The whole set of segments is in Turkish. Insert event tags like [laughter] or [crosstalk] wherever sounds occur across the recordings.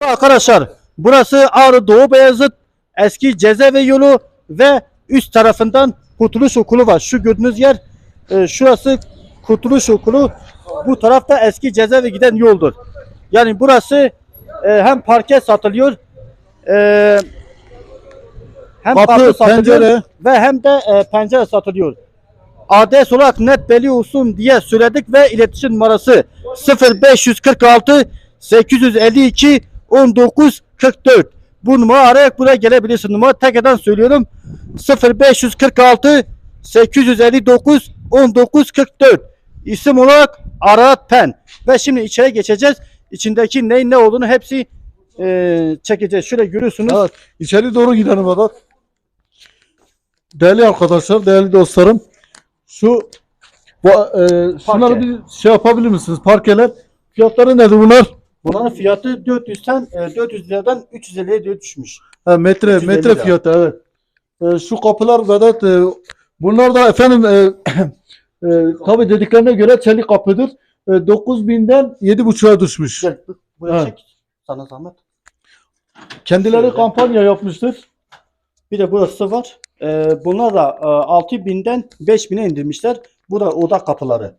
Arkadaşlar burası Ağrı Doğu Beyazıt eski cezaevi yolu ve üst tarafından Kurtuluş Okulu var. Şu gördüğünüz yer e, şurası Kurtuluş Okulu. Bu tarafta eski cezaevi giden yoldur. Yani burası e, hem parke satılıyor e, hem Kapı, kapı satılıyor pencere. ve hem de e, pencere satılıyor. Adres olarak net belli olsun diye söyledik ve iletişim numarası 0546 852 19 44. Bu numara arayarak buraya gelebilirsin. Numara tekrardan söylüyorum. 0546 859 19 44. İsim olarak Arat Pen. Ve şimdi içeri geçeceğiz. İçindeki neyin ne olduğunu hepsi e, çekeceğiz. Şöyle görüyorsunuz. Evet. İçeri doğru gidelim Vedat. Değerli arkadaşlar, değerli dostlarım. Şu bu, e, şunları bir şey yapabilir misiniz? Parkeler. Fiyatları nedir bunlar? Bunların fiyatı 400'ten e, 400 liradan 350'ye diye düşmüş. Ha, metre 350 metre lira. fiyatı evet. E, şu kapılar Vedat e, bunlar da efendim e, [coughs] e, tabi dediklerine göre çelik kapıdır. E, 9000'den 7.5'a düşmüş. Gel buraya çek. Sana zahmet. Kendileri Şöyle. kampanya yapmıştır. Bir de burası var. E, bunlar da e, 6000'den 5000'e indirmişler. Bu da oda kapıları.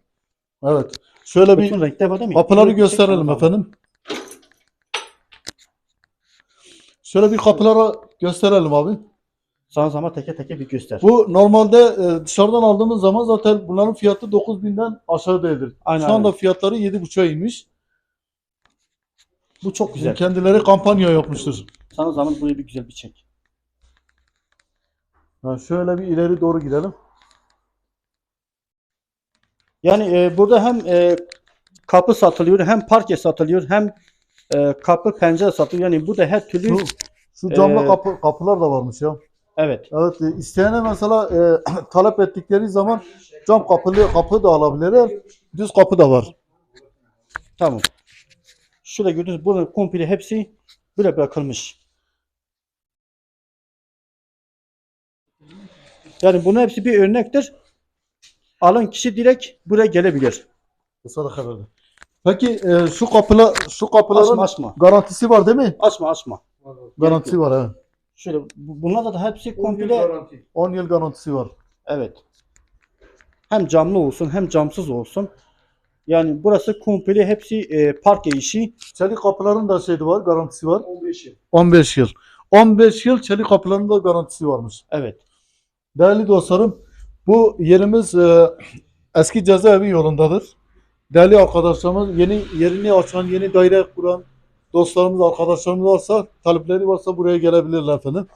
Evet. Şöyle bir renkte var değil mi? Kapıları gösterelim efendim. Şöyle bir kapıları gösterelim abi. Sana zahmet teke teke bir göster. Bu normalde e, dışarıdan aldığımız zaman zaten bunların fiyatı 9000'den aşağı değildir. Aynen, Şu anda aynen. fiyatları 7.5'a inmiş. Bu çok güzel. Kendileri kampanya yapmıştır. Sana zahmet buraya bir güzel bir çek. Ha, şöyle bir ileri doğru gidelim. Yani e, burada hem e, kapı satılıyor hem parke satılıyor hem e, kapı pencere satılıyor. Yani burada her türlü Şu, şu camlı Ee, kapı, kapılar da varmış ya. evet. Evet, e, isteyene mesela e, [clears throat] talep ettikleri zaman cam kapılı kapı da alabilirler. Düz kapı da var. Tamam. Şurada gördüğünüz burada komple hepsi böyle bırakılmış. Yani bunun hepsi bir örnektir. Alan kişi direkt buraya gelebilir. Bu sana herhalde. Peki e, şu kapılar şu kapıların Açma açma. garantisi var değil mi? Açma açma. Garantisi var evet. Şöyle bu- bunlar da hepsi komple 10 yıl garantisi var. evet. Hem camlı olsun hem camsız olsun. Yani burası komple hepsi e, parke işi. Çelik kapıların da şeydi var, garantisi var. 15 yıl. 15 yıl. 15 yıl çelik kapıların da garantisi varmış. Evet. Değerli dostlarım, bu yerimiz e, eski cezaevi yolundadır. Değerli arkadaşlarımız, yeni yerini açan, yeni daire kuran dostlarımız, arkadaşlarımız varsa, talepleri varsa buraya gelebilirler efendim.